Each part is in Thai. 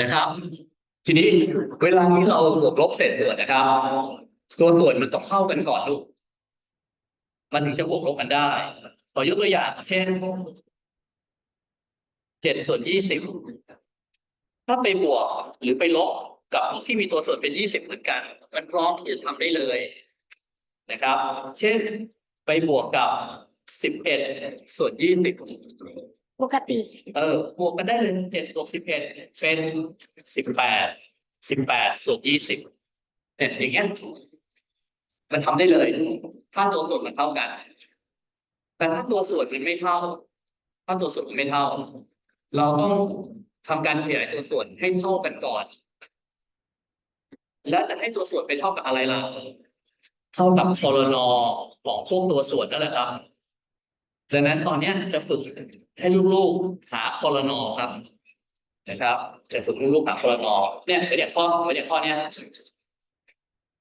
นะครับ ทีนี้เวลานี้เราบวกลบเศษส่วนนะครับ ตัวส่วนมันต้องเท่ากันก่อนลูกมันถึงจะบวกลบกันได้ขอยกตัวอย่าง เช่นเจ็ดส่วนยี่สิบถ้าไปบวกหรือไปลบกับที่มีตัวส่วนเป็นยี่สิบเหมือนกัน มันพร้อมที่จะทำได้เลยนะครับ เช่นไปบวกกับสิบเอ็ดส่วนยี่สิบ ปกติเออบวกกันได้เลยเจ็ดบวกสิบเอ็ดเป็นสิบแปดสิบแปดส่วนยี่สิบเนี่ยอย่างเงี้ยมันทำได้เลยถ้าตัวส่วนมันเท่ากัน แต่ถ้าตัวส่วนมันไม่เท่า ถ้าตัวส่วนมันไม่เท่า เราต้องทำการขยายตัวส่วนให้เท่ากันก่อน และจะให้ตัวส่วนเป็นเท่ากับอะไรล่ะเท่ากับคอรนอของพวกตัวส่วนนั่นแหละครับดังนั้นตอนเนี้ยจะฝึก ให้ลูกๆหาคอรนอครับนะครับจะฝึกลูกๆหาคอรนอเนี่ยไอเดียข้อไอเดียข้อเนี้ย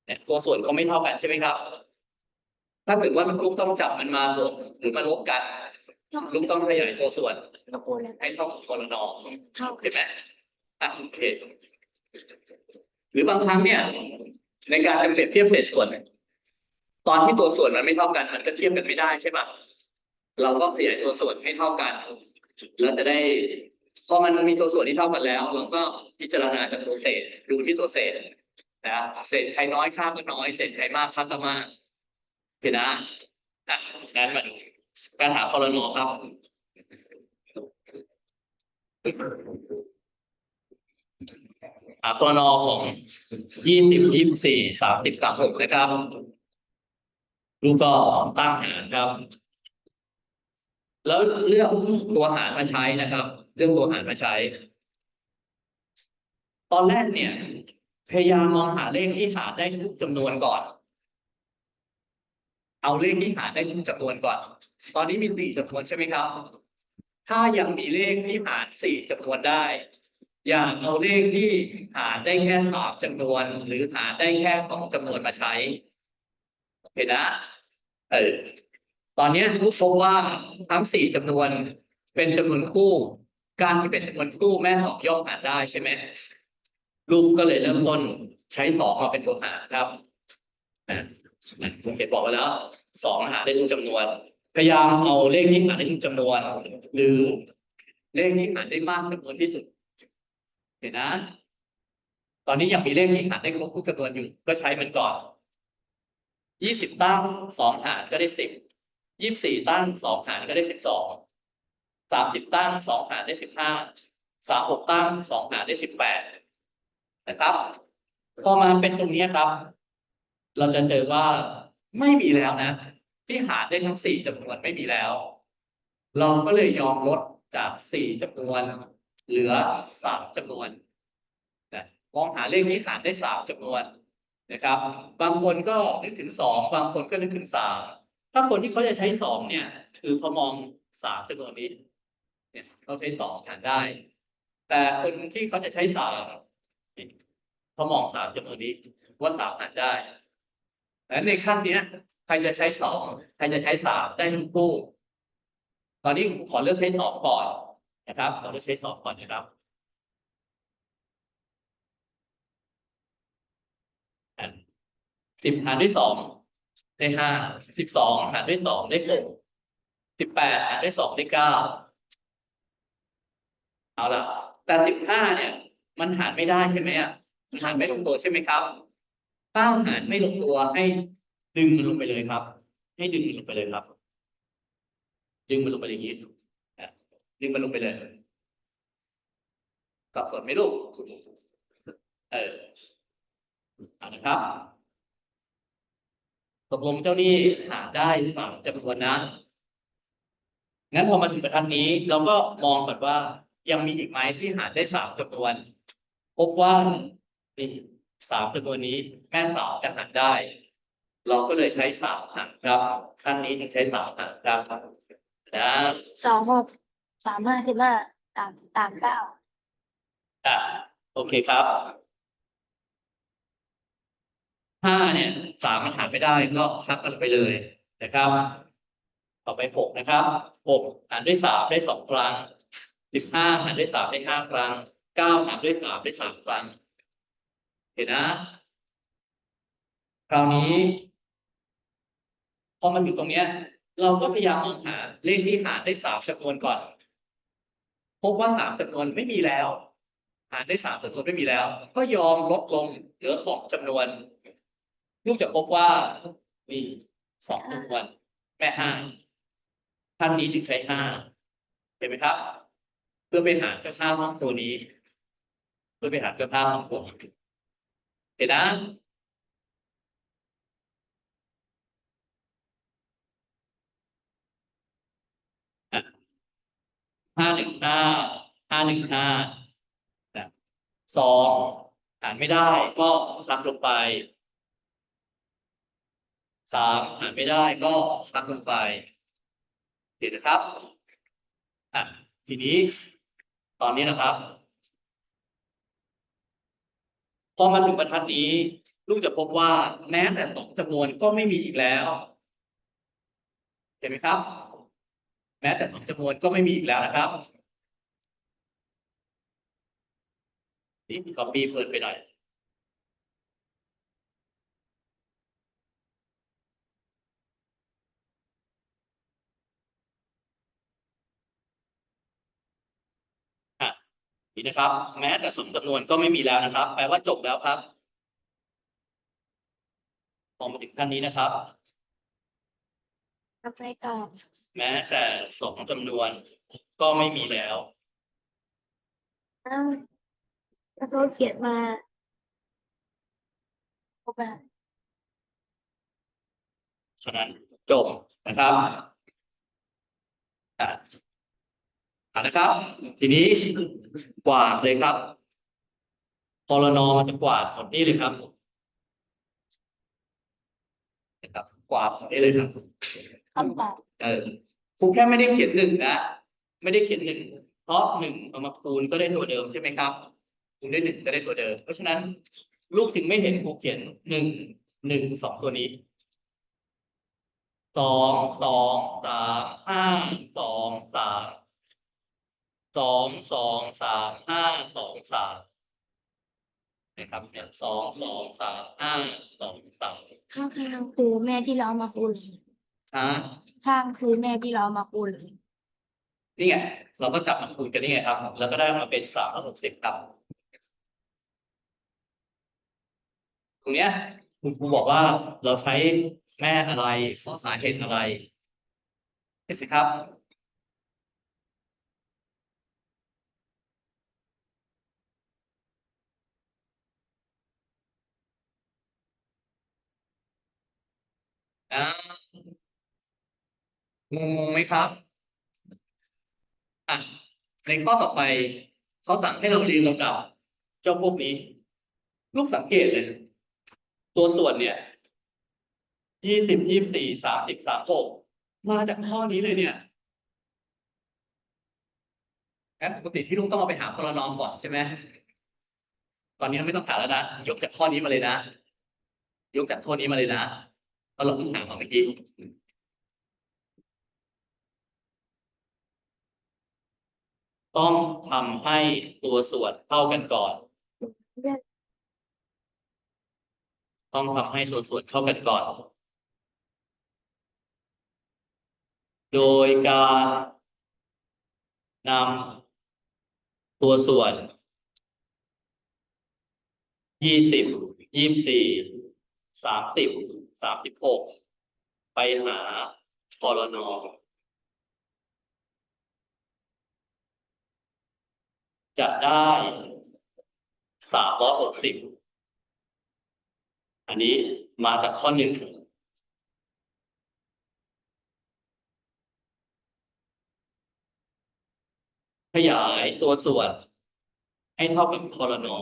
เนี่ยตัวส่วนเขาไม่เท่ากันใช่ไหมครับ ถ้าเกิดว่าลูกต้องจับมันมาบวกหรือมาลบกัน ลูกต้องขยายตัวส่วนตะโกนเลยให้เท่ากับคอรนอเท่าเห็นไหมอะโอเคหรือบางครั้งเนี่ย ในการเปรียบเทียบเศษส่วน ตอนที่ตัวส่วนมันไม่เท่ากันมันก็เทียบกันไม่ได้ใช่ปะ เราก็ขยายตัวส่วนให้เท่ากันแล้วจะได้พอมันมีตัวส่วนที่เท่ากันแล้ว เราก็พิจารณาจากตัวเศษดูที่ตัวเศษนะเศษใครน้อยค่าก็น้อยเศษใครมากค่าก็มากโอเคนะอะงั้นมาดูการหาพลนครับหาตัวนอของยี่สิบยี่สิบสี่สามสิบกับหกนะครับลูกก็ตั้งหารครับ แล้วเลือกตัวหารมาใช้นะครับ เรื่องตัวหารมาใช้ ตอนแรกเนี่ย พยายามมองหาเลขที่หารได้ทุกจำนวนก่อน เอาเลขที่หารได้ทุกจำนวนก่อน ตอนนี้มีสี่จำนวนใช่ไหมครับ ถ้ายังมีเลขที่หารสี่จำนวนได้ อย่าเอาเลขที่หารได้แค่สามจำนวน หรือหารได้แค่สองจำนวนมาใช้โอเคนะ เออ ตอนนี้ลูกพบว่าทั้งสี่จำนวนเป็นจำนวนคู่ การที่เป็นจำนวนคู่แม่สองย่อมหารได้ใช่ไหมลูกก็เลยเริ่มต้นใช้สองมาเป็นตัวหารครับผมเขียนบอกไว้แล้วสองหาได้ทุกจำนวน พยายามเอาเลขที่หาได้ทุกจำนวน หรือเลขที่หาได้มากจำนวนที่สุด เห็นนะ ตอนนี้ยังมีเลขที่หาได้ครบทุกจำนวนอยู่ ก็ใช้มันก่อนยี่สิบตั้งสองหารก็ได้สิบ ยี่สิบสี่ตั้งสองหารก็ได้สิบสองสามสิบตั้งสองหารได้สิบห้าสามหกตั้งสองหารได้สิบแปดนะครับพอมาเป็นตรงนี้ครับ เราจะเจอว่าไม่มีแล้วนะ ที่หารได้ทั้งสี่จำนวนไม่มีแล้ว เราก็เลยยอมลดจากสี่จำนวน เหลือสามจำนวนนะมองหาเลขที่หารได้สามจำนวนนะครับ บางคนก็นึกถึงสองบางคนก็นึกถึงสาม ถ้าคนที่เขาจะใช้สองเนี่ย คือเขามองสามจำนวนนี้ เนี่ยเขาใช้สองหารได้ แต่คนที่เขาจะใช้สามนี่เขามองสามจำนวนนี้ว่าสามหารได้แต่ในขั้นเนี้ย ใครจะใช้สองใครจะใช้สามได้ทั้งคู่ ตอนนี้ผมขอเลือกใช้สองก่อนนะครับเราจะใช้สองก่อนนะครับสิบหารด้วยสอง ได้ห้าสิบสองหารด้วยสองได้หกสิบแปดหารด้วยสองได้เก้าเอาละแต่สิบห้าเนี่ย มันหารไม่ได้ใช่ไหมอะมันหารไม่ลงตัวใช่ไหมครับถ้าหารไม่ลงตัวให้ดึงมันลงไปเลยครับ ให้ดึงมันลงไปเลยครับ ดึงมันลงไปอย่างนี้อ่ดึงมันลงไปเลยสับสนไหมลูกเออเอานะครับ ตกลงเจ้าหนี้หาได้สามจำนวนนะ งั้นพอมาถึงบรรทัดนี้เราก็มองก่อนว่ายังมีอีกไหมที่หาได้สามจำนวน พบว่านี่สามจำนวนนี้แม่สาวจะหารได้ เราก็เลยใช้สามหารครับ ขั้นนี้จึงใช้สามหารครับนะสองหกสามห้าสิบห้าสามสามเก้าอ่าโอเคครับ ห้าเนี่ยสามมันหารไม่ได้ก็ชักมันไปเลยนะครับ ต่อไปหกนะครับหกหารด้วยสามได้สองครั้งสิบห้าหารด้วยสามได้ห้าครั้งเก้าหารด้วยสามได้สามครั้ง เห็นนะ คราวนี้พอมาถึงตรงเนี้ย เราก็พยายามมองหาเลขที่หารได้สามจำนวนก่อน พบว่าสามจำนวนไม่มีแล้ว หารได้สามจำนวนไม่มีแล้ว ก็ยอมลดลงเหลือสองจำนวน ลูกจะพบว่ามีสองจำนวนแม่ห้าท่านนี้จึงใช้ห้าเห็นไหมครับ เพื่อไปหาเจ้าข้าห้องตัวนี้ เพื่อไปหาเจ้าข้าห้องตัวนี้เห็นนะห้าหนึ่งห้าห้าหนึ่งห้าสองหารไม่ได้ก็ซักลงไป สามหารไม่ได้ก็ซักลงไปเห็นนะครับอะทีนี้ ตอนนี้นะครับ พอมาถึงบรรทัดนี้ ลูกจะพบว่าแม้แต่สองจำนวนก็ไม่มีอีกแล้วเห็นไหมครับ แม้แต่สองจำนวนก็ไม่มีอีกแล้วนะครับนี่คอปปี้เพิ่นไปหน่อย อะ นี่นะครับ แม้แต่สมจำนวนก็ไม่มีแล้วนะครับ แปลว่าจบแล้วครับพอมาถึงขั้นนี้นะครับทำไปต่อแม้แต่สองจำนวนก็ไม่มีแล้วอ้าวแล้วเขาเขียนมาครบแล้วฉะนั้นจบนะครับ อะอะนะครับ ทีนี้กวาดเลยครับกรนอมันจะกวาดหมดนี่เลยครับนะครับ กวาดหมดนี่เลยครับคำตอบเออครูแค่ไม่ได้เขียนหนึ่งนะไม่ได้เขียนหนึ่งเพราะหนึ่งเอามาคูณก็ได้ตัวเดิมใช่ไหมครับคูณด้วยหนึ่งก็ได้ตัวเดิม เพราะฉะนั้น ลูกจึงไม่เห็นครูเขียนหนึ่งหนึ่งสองตัวนี้สองสองสามห้าสองสาม สองสองสามห้าสองสามนะครับเนี่ยสองสองสามห้าสองสามข้างข้างๆคือแม่ที่เราเอามาคูณฮะข้างคือแม่ที่เราเอามาคูณนี่ไงเราก็จับมาคูณกันนี่ไงครับ แล้วก็ได้มาเป็นสามร้อยหกสิบครับตรงเนี้ยคุณครูบอกว่าเราใช้แม่อะไรเพราะสาเหตุอะไรเห็นไหมครับ อ่างงงไหมครับ อะ ในข้อต่อไปเขาสั่งให้เราเรียงลำดับเจ้าพวกนี้ ลูกสังเกตเลย ตัวส่วนเนี่ยยี่สิบยี่สี่สามสิบสามหกมาจากข้อนี้เลยเนี่ยงั้นปกติที่ลุงต้องเอาไปหาพลนอมก่อนใช่ไหมตอนนี้ไม่ต้องหาแล้วนะยกจากข้อนี้มาเลยนะยกจากข้อนี้มาเลยนะ เราะเราเพิ่งหามเมื่อกี้ต้องทำให้ตัวส่วนเท่ากันก่อน ต้องทำให้ตัวส่วนเท่ากันก่อน โดยการนำตัวส่วนยี่สิบยี่สี่สามสิบ สามสิบหกไปหาพลนจะได้สามร้อยหกสิบอันนี้มาจากข้อหนึ่งขยายตัวส่วนให้เท่ากับคอรนอ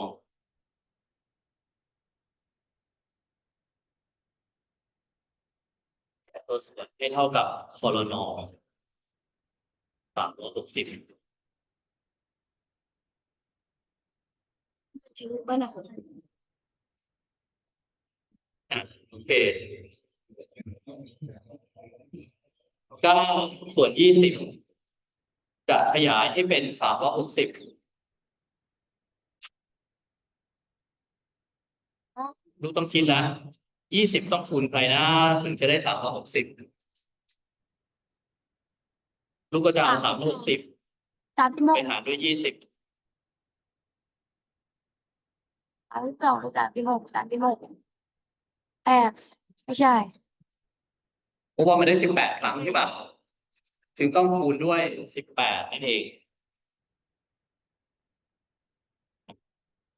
ตัวสวนให้เท่ากับคอลนอสามร้อยหกสิบโอเคก้าส่วนยี่สิบจะขยายให้เป็นสามร้อยหกสิบลูกต้องคิล้ว ยี่สิบต้องคูณไปนะ ถึงจะได้สามร้อยหกสิบลูกก็จะเอาสามร้อยหกสิบสามสิบหไปกหารด้วยยี่สิบสามสิบสองหรือสามสิบหกสามสิบหกแปดไม่ใช่เพราะว่ามันได้สิบแปดครั้งใช่ปะจึงต้องคูณด้วยสิบแปดนั่นเอง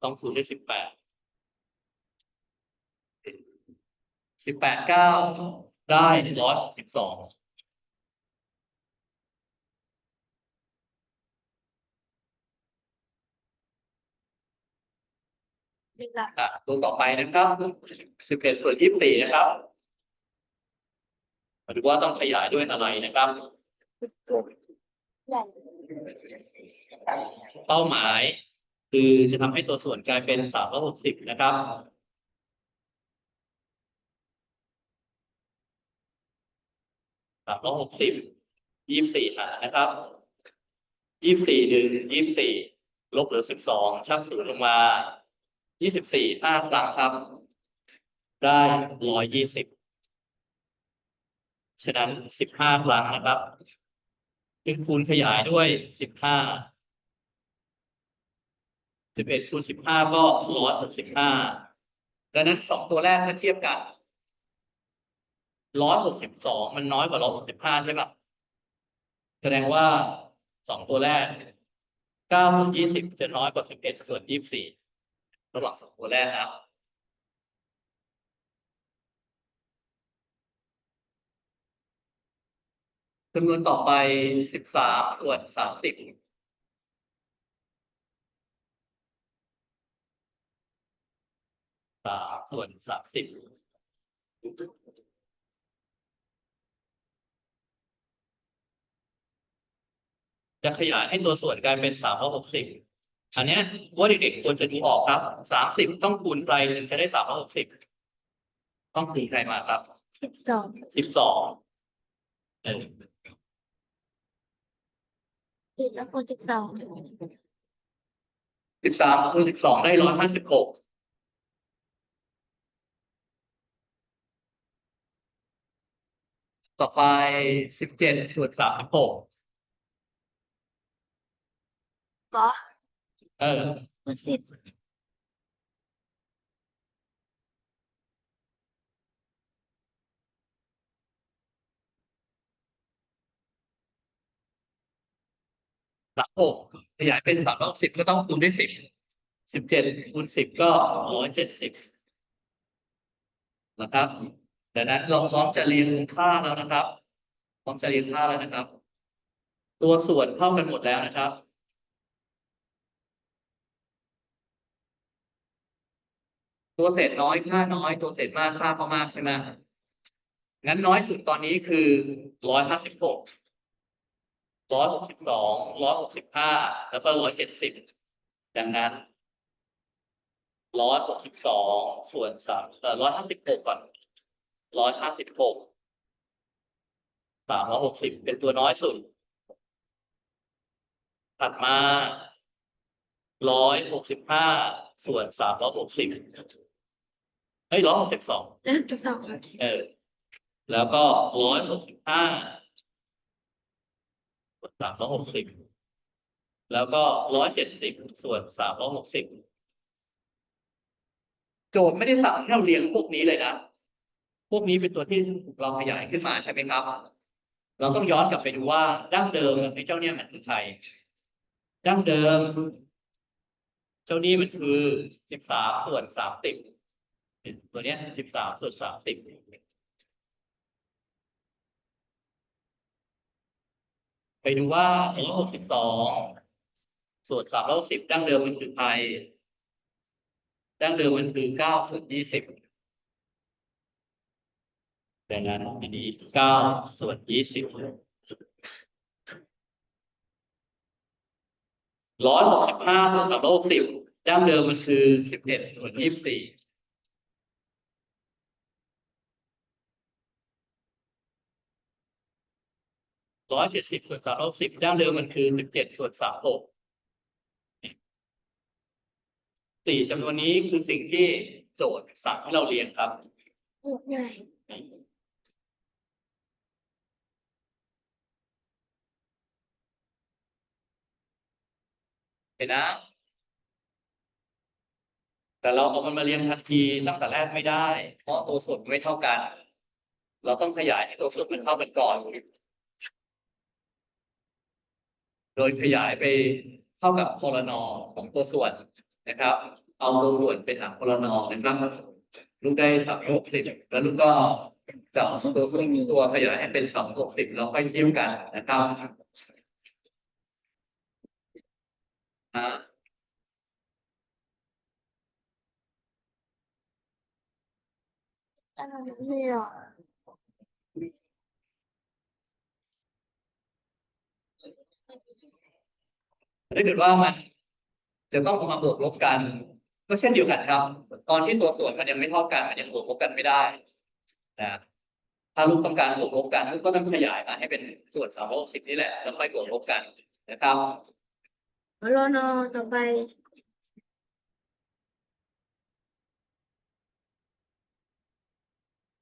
ต้องคูณด้วยสิบแปด สิบแปดเก้าได้ร้อยสิบสองดีละอะตัวต่อไปนะครับสิบเอ็ดส่วนยี่สิบสี่นะครับมาดูว่าต้องขยายด้วยอะไรนะครับใหญ่เป้าหมาย คือจะทำให้ตัวส่วนกลายเป็นสามร้อยหกสิบนะครับ สามร้อยหกสิบยี่สิบสี่หานะครับยี่สิบสี่หนึ่งยี่สิบสี่ลบเหลือสิบสองชักศูนย์ลงมายี่สิบสี่ห้าครั้งครับ ได้ร้อยยี่สิบฉะนั้นสิบห้าครั้งนะครับจึงคูณขยายด้วยสิบห้าสิบเอ็ดคูณสิบห้าก็ร้อยหกสิบห้าดังนั้นสองตัวแรกถ้าเทียบกัน ร้อยหกสิบสองมันน้อยกว่าร้อยหกสิบห้าใช่ปะแสดงว่าสองตัวแรกเก้าส่วนยี่สิบจะน้อยกว่าสิบเอ็ดส่วนยี่สิบสี่ระหว่างสองตัวแรกนะจำนวนต่อไปสิบสามส่วนสามสิบสามส่วนสามสิบ จะขยายให้ตัวส่วนกลายเป็นสามร้อยหกสิบอันเนี้ยว่าเด็กๆควรจะดูออกครับสามสิบต้องคูณใครถึงจะได้สามร้อยหกสิบต้องคูณใครมาครับสิบสองสิบสองเออสิบแล้วคูณสิบสองสิบสามคูณสิบสองได้ร้อยห้าสิบหกต่อไปสิบเจ็ดส่วนสามสิบหก เหรอเออคูณสิบสามหกขยายเป็นสามรอยสิบก็ต้องคูณด้วยสิบสิบเจ็ดคูณสิบก็ร้อยเจ็ดสิบนะครับดังนั้นเราพร้อมจะเรียนค่าแล้วนะครับ พร้อมจะเรียนค่าแล้วนะครับ ตัวส่วนเท่ากันหมดแล้วนะครับ ตัวเศษน้อยค่าน้อย ตัวเศษมากค่าเขามากใช่ไหมงั้นน้อยสุดตอนนี้คือร้อยห้าสิบหกร้อยหกสิบสองร้อยหกสิบห้าแล้วก็ร้อยเจ็ดสิบดังนั้นร้อยหกสิบสองส่วนสามร้อยห้าสิบหกก่อนร้อยห้าสิบหกสามร้อยหกสิบเป็นตัวน้อยสุด ถัดมาร้อยหกสิบห้าส่วนสามร้อยหกสิบ เฮ้ยร้อยหกสิบสองแล้วสิบสองเออ แล้วก็ร้อยหกสิบห้าส่วนสามร้อยหกสิบแล้วก็ร้อยเจ็ดสิบส่วนสามร้อยหกสิบโจทย์ไม่ได้สั่งให้เราเรียงพวกนี้เลยนะ พวกนี้เป็นตัวที่เราขยายขึ้นมาใช่ไหมครับ เราต้องย้อนกลับไปดูว่าดั้งเดิมไอ้เจ้าเนี่ยมันคือใคร ดั้งเดิม เจ้านี้มันคือสิบสามส่วนสามสิบ ตัวเนี้ยสิบสามส่วนสามสิบไปดูว่าร้อยหกสิบสองส่วนสามร้อยสิบดั้งเดิมมันคือใครดั้งเดิมมันคือเก้าส่วนยี่สิบดังนั้นอันนี้เก้าส่วนยี่สิบร้อยหกสิบห้าส่วนสามร้อยสิบดั้งเดิมมันคือสิบเอ็ดส่วนยี่สิบสี่ ร้อยเจ็ดสิบส่วนสามร้อยสิบดั้งเดิมมันคือสิบเจ็ดส่วนสามหกสี่จำนวนนี้คือสิ่งที่โจทย์สั่งให้เราเรียงครับใหญ่เห็นนะ แต่เราเอามันมาเรียงทันทีตั้งแต่แรกไม่ได้ เพราะตัวส่วนไม่เท่ากัน เราต้องขยายให้ตัวส่วนมันเท่ากันก่อน โดยขยายไปเท่ากับโคลนอของตัวส่วนนะครับ เอาตัวส่วนเป็นหารโคลนอนะครับลูกได้สามหกสิบแล้วลูกก็จับตัวส่วนตัวขยายให้เป็นสองหกสิบแล้วค่อยเทียบกันนะครับอ่าอันนั้นไม่หรอ ถ้าเกิดว่ามันจะต้องเอามาบวกลบกัน ก็เช่นเดียวกันครับ ตอนที่ตัวส่วนมันยังไม่เท่ากันมันยังบวกลบกันไม่ได้นะถ้าลูกต้องการบวกลบกันลูกก็ต้องขยายมาให้เป็นส่วนสามร้อยหกสิบนี่แหละแล้วค่อยบวกลบกันนะครับรอนอต่อไป